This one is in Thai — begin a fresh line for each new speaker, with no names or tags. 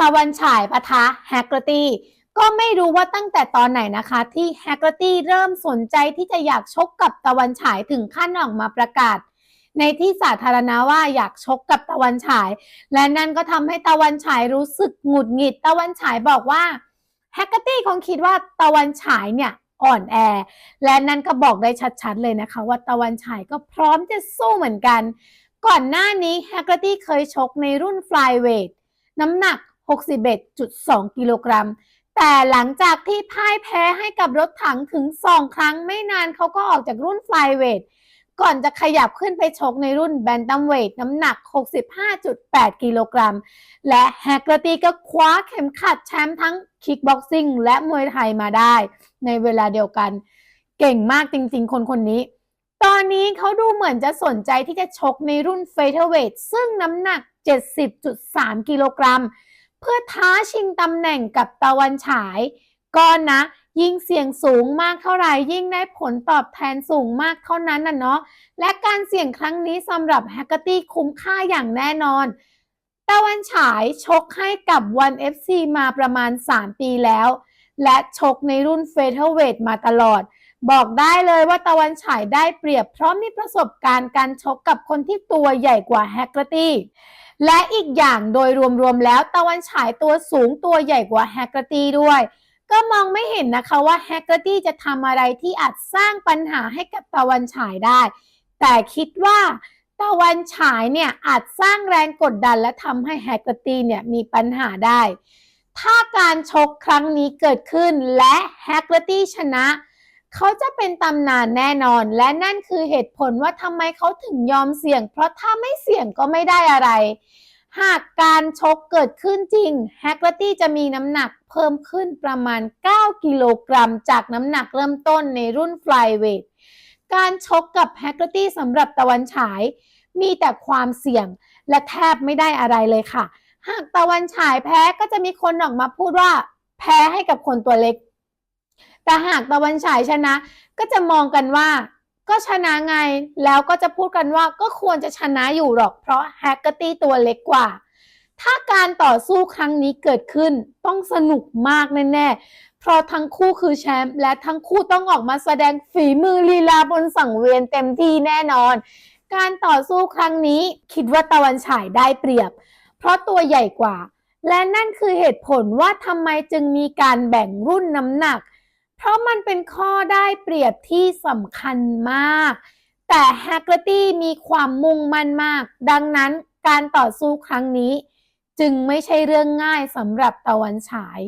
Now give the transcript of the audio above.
ตะวันฉายปะทะแฮกเกอร์ตี้ก็ไม่รู้ว่าตั้งแต่ตอนไหนนะคะ ที่แฮกเกอร์ตี้เริ่มสนใจที่จะอยากชกกับตะวันฉายถึงขั้นออกมาประกาศ ในที่สาธารณะว่าอยากชกกับตะวันฉาย และนั่นก็ทำให้ตะวันฉายรู้สึกหงุดหงิด ตะวันฉายบอกว่าแฮกเกอร์ตี้คงคิดว่าตะวันฉายเนี่ยอ่อนแอ และนั่นก็บอกได้ชัดๆเลยนะคะ ว่าตะวันฉายก็พร้อมจะสู้เหมือนกัน ก่อนหน้านี้แฮกเกอร์ตี้เคยชกในรุ่นฟลายเวทน้ำหนัก 61.2 กิโลกรัม แต่หลังจากที่พ่ายแพ้ให้กับรถถังถึง 2 ครั้งไม่นานเขาก็ออกจากรุ่นไฟเวทก่อนจะขยับขึ้นไปชกในรุ่นแบนตัมเวทน้ำหนัก 65.8 กิโลกรัม และแฮกเกอร์ตีก็คว้าเข็มขัดแชมป์ทั้งคิกบ็อกซิ่งและมวยไทยมาได้ ในเวลาเดียวกัน เก่งมากจริงๆ คนคนนี้ ตอนนี้เขาดูเหมือนจะสนใจที่จะชกในรุ่นเฟเธอร์เวทซึ่งน้ำหนัก 70.3 กิโลกรัม พื่อท้าชิงตำแหน่งกับตะวันฉายก็นะ ยิ่งเสี่ยงสูงมากเท่าไหร่ยิ่งได้ผลตอบแทนสูงมากเท่านั้นน่ะเนาะและการเสี่ยงครั้งนี้สำหรับแฮกเกอร์ตี้คุ้มค่าอย่างแน่นอน ตะวันฉายชกให้กับ One FC มาประมาณ 3 ปีแล้ว และชกในรุ่นเฟเธอร์เวทมาตลอด บอกได้เลยว่าตะวันฉายได้เปรียบเพราะมีประสบการณ์การชกกับคนที่ตัวใหญ่กว่าแฮกเกอร์ตี้ และอีกอย่างโดยรวมๆแล้วตะวันฉายตัวสูงตัวใหญ่กว่าแฮกเกอร์ตี้ด้วย ก็มองไม่เห็นนะคะว่าแฮกเกอร์ตี้จะทำอะไรที่อาจสร้างปัญหาให้กับตะวันฉายได้ แต่คิดว่าตะวันฉายเนี่ยอาจสร้างแรงกดดันและทำให้แฮกเกอร์ตี้เนี่ยมีปัญหาได้ ถ้าการชกครั้งนี้เกิดขึ้นและแฮกเกอร์ตี้ชนะ เขาจะเป็นตำนานแน่นอน และนั่นคือเหตุผลว่าทำไมเขาถึงยอมเสี่ยง เพราะถ้าไม่เสี่ยงก็ไม่ได้อะไร หากการชกเกิดขึ้นจริงแฮกเกอร์ตี้จะมีน้ำหนักเพิ่มขึ้นประมาณ 9 กิโลกรัม จากน้ำหนักเริ่มต้นในรุ่นฟลายเวทการชกกับแฮกเกอร์ตี้สำหรับตะวันฉาย มีแต่ความเสี่ยงและแทบไม่ได้อะไรเลยค่ะ หากตะวันฉายแพ้ก็จะมีคนออกมาพูดว่า แพ้ให้กับคนตัวเล็ก แต่หากตะวันฉายชนะ ก็จะมองกันว่า ก็ชนะไง แล้วก็จะพูดกันว่าก็ควรจะชนะอยู่หรอก เพราะแฮกเกอร์ตี้ตัวเล็กกว่า ถ้าการต่อสู้ครั้งนี้เกิดขึ้นต้องสนุกมากแน่ๆ เพราะทั้งคู่คือแชมป์และทั้งคู่ต้องออกมาแสดงฝีมือลีลาบนสังเวียนเต็มที่แน่นอน การต่อสู้ครั้งนี้คิดว่าตะวันฉายได้เปรียบ เพราะตัวใหญ่กว่า และนั่นคือเหตุผลว่าทำไมจึงมีการแบ่งรุ่นน้ำหนัก เพราะมันเป็นข้อได้เปรียบที่สำคัญมาก แต่แฮกเกอร์ตี้มีความมุ่งมั่นมาก ดังนั้นการต่อสู้ครั้งนี้ จึงไม่ใช่เรื่องง่ายสำหรับตะวันฉาย